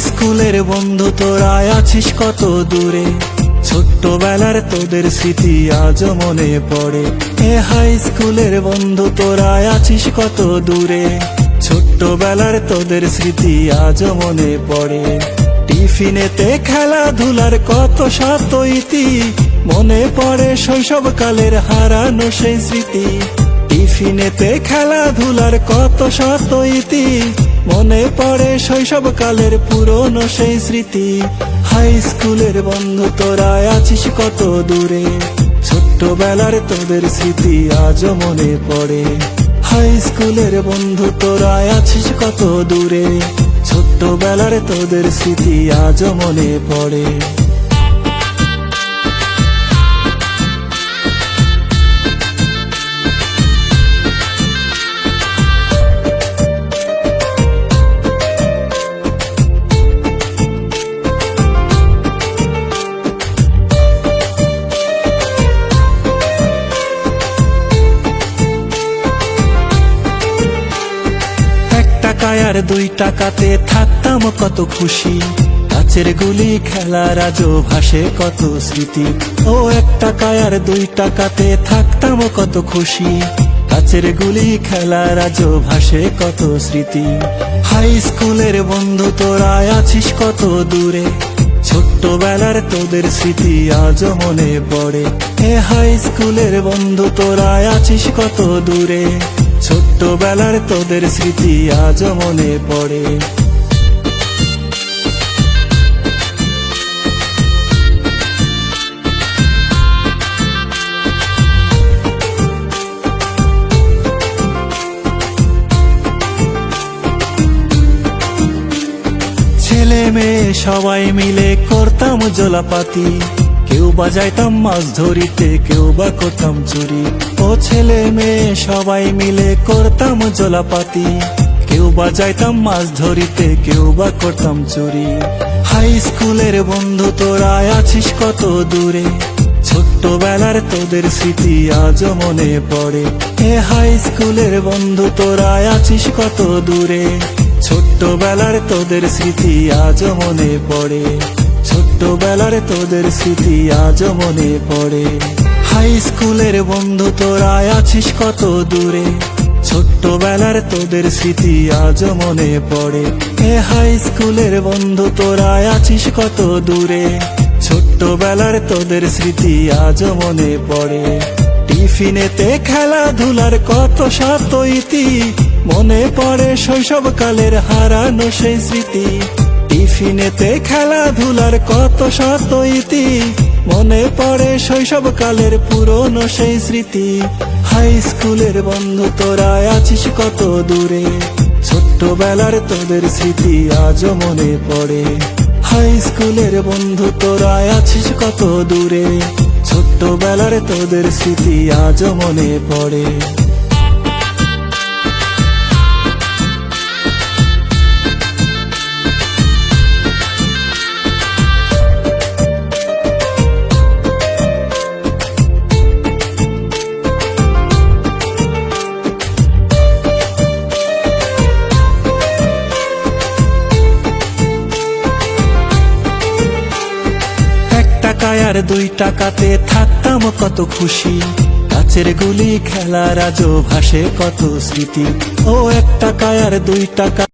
স্কুলের বন্ধু, তোরা আছিস কত দূরে? ছোট্টবেলার তোদের স্মৃতি আজও মনে পড়ে। এ হাই স্কুলের বন্ধু, তোরা আছিস কত দূরে? ছোট্টবেলার তোদের স্মৃতি আজও মনে পড়ে। টিফিনেতে খেলাধুলার কত শত ইতি মনে পড়ে শৈশবকালের হারানো সেই স্মৃতি। টিফিনেতে খেলাধুলার কত শত ইতি মনে পড়ে শৈশব কালের পুরনো সেই স্মৃতি। হাই স্কুলের বন্ধু, তোরা আছিস কত দূরে? ছোট্টবেলার তোদের স্মৃতি আজও মনে পড়ে। হাই স্কুলের বন্ধু, তোরা আছিস কত দূরে? ছোট্টবেলার তোদের স্মৃতি আজও মনে পড়ে। আর দুই টাকাতে থাকতাম কত খুশি। কাছের গুলি খেলার আজও ভাসে কত স্মৃতি। ও এক টাকায় আর দুই টাকাতে থাকতাম কত খুশি। কাছের গুলি খেলার আজও ভাসে কত স্মৃতি। হাই স্কুলের বন্ধু তোরা আছিস কত দূরে। ছোট্টবেলার তোদের স্মৃতি আজও মনে পড়ে। হে হাই স্কুলের বন্ধু তোরা আছিস কত দূরে। ছোট্টবেলার তোদের স্মৃতি আজ মনে পড়ে। সবাই মিলে করতাম জলাপাতি। কেউ বাজাইতাম মাছ ধরিতে, কেউ বা করতাম চুরি। ও ছেলে মেয়ে সবাই মিলে করতাম জলাপাতি। কেউ বাজাইতাম মাছ ধরিতে, কেউ বা করতাম চুরি। হাই স্কুলের বন্ধু, তোরা আছিস কত দূরে? ছোট্টবেলার তোদের স্মৃতি আজও মনে পড়ে। এ হাই স্কুলের বন্ধু, তোরা আছিস কত দূরে? ছোট্টবেলার তোদের স্মৃতি আজও মনে পড়ে। ছোট্টবেলার তোদের স্মৃতি আজও মনে পড়ে। হাই স্কুলের বন্ধু তোরা আছিস কত দূরে? ছোট্টবেলার তোদের স্মৃতি আজও মনে পড়ে। হে হাই স্কুলের বন্ধু তোরা আছিস কত দূরে? ছোট্টবেলার তোদের স্মৃতি আজও মনে পড়ে। টিফিনেতে খেলাধুলার কত শত ইতি মনে পড়ে শৈশবকালের হারানো সেই স্মৃতি। টিফিনেতে খেলাধুলার কত শত ইতি। মনে পড়ে শৈশবকালের পুরনো সেই স্মৃতি। হাই স্কুলের বন্ধু, তোরা আছিস কত দূরে? ছোট্টবেলার তোদের স্মৃতি আজও মনে পড়ে। হাই স্কুলের বন্ধু, তোরা আছিস কত দূরে? ছোট্টবেলার তোদের স্মৃতি আজও মনে পড়ে। আর দুই টাকাতে থাকতাম কত খুশি। কাছের গুলি খেলার আজও ভাসে কত স্মৃতি। ও এক টাকায় আর দুই টাকা